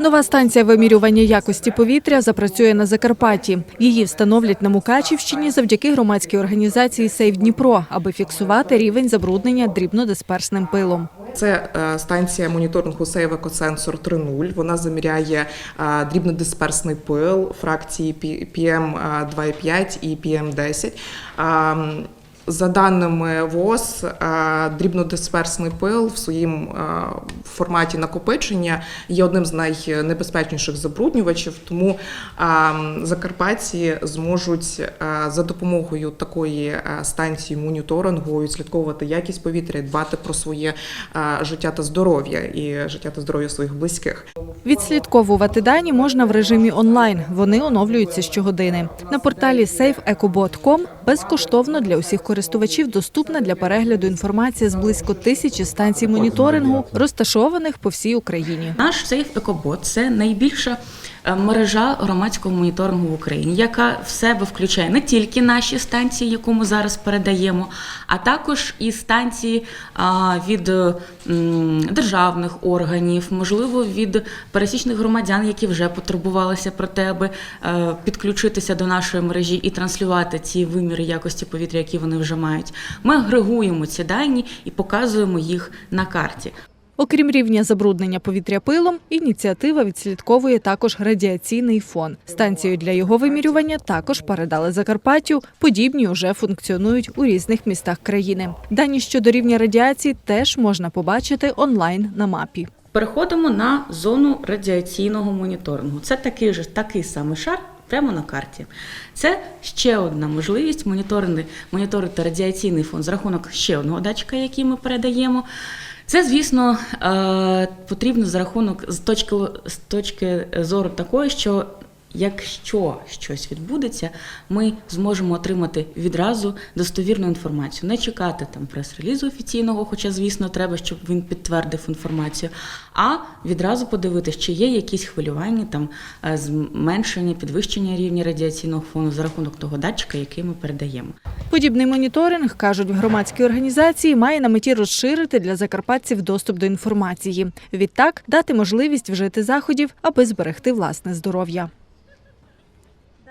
Нова станція вимірювання якості повітря запрацює на Закарпатті. Її встановлять на Мукачівщині завдяки громадській організації «Сейв Дніпро, аби фіксувати рівень забруднення дрібнодисперсним пилом. Це е, станція моніторингу Save Ecosensor 3.0. Вона заміряє е, дрібнодисперсний пил фракції PM2,5 і PM10. За даними ВОЗ, е, дрібнодисперсний пил в своїм е, форматі накопичення є одним з найнебезпечніших забруднювачів, тому ем, закарпатці зможуть е, за допомогою такої е, станції моніторингу відслідковувати якість повітря, дбати про своє е, життя та здоров'я і життя та здоров'я своїх близьких. Відслідковувати дані можна в режимі онлайн. Вони оновлюються щогодини. На порталі safeecobot.com безкоштовно для усіх користувачів доступна для перегляду інформація з близько тисячі станцій моніторингу, розташованих по всій Україні. Наш Сейф Екобот це найбільша е, мережа громадського моніторингу в Україні, яка в себе включає не тільки наші станції, яку ми зараз передаємо, а також і станції від е, державних органів, можливо, від пересічних громадян, які вже потурбувалися про те, аби е, підключитися до нашої мережі і транслювати ці виміри якості повітря, які вони вже мають. Ми агрегуємо ці дані і показуємо їх на карті. Окрім рівня забруднення повітря пилом, ініціатива відслідковує також радіаційний фон. Станцію для його вимірювання також передали Закарпаттю. Подібні вже функціонують у різних містах країни. Дані щодо рівня радіації теж можна побачити онлайн на мапі. Переходимо на зону радіаційного моніторингу. Це такий же такий самий шар. Прямо на карті. Це ще одна можливість моніторити, моніторити радіаційний фон з рахунок ще одного датчика, який ми передаємо. Це, звісно, е, потрібно за рахунок з точки, з точки зору такої, що якщо щось відбудеться, ми зможемо отримати відразу достовірну інформацію, не чекати там прес-релізу офіційного, хоча, звісно, треба, щоб він підтвердив інформацію, а відразу подивитися, чи є якісь хвилювання, там е, зменшення, підвищення рівня радіаційного фону за рахунок того датчика, який ми передаємо. Подібний моніторинг, кажуть в громадській організації, має на меті розширити для закарпатців доступ до інформації. Відтак дати можливість вжити заходів, аби зберегти власне здоров'я.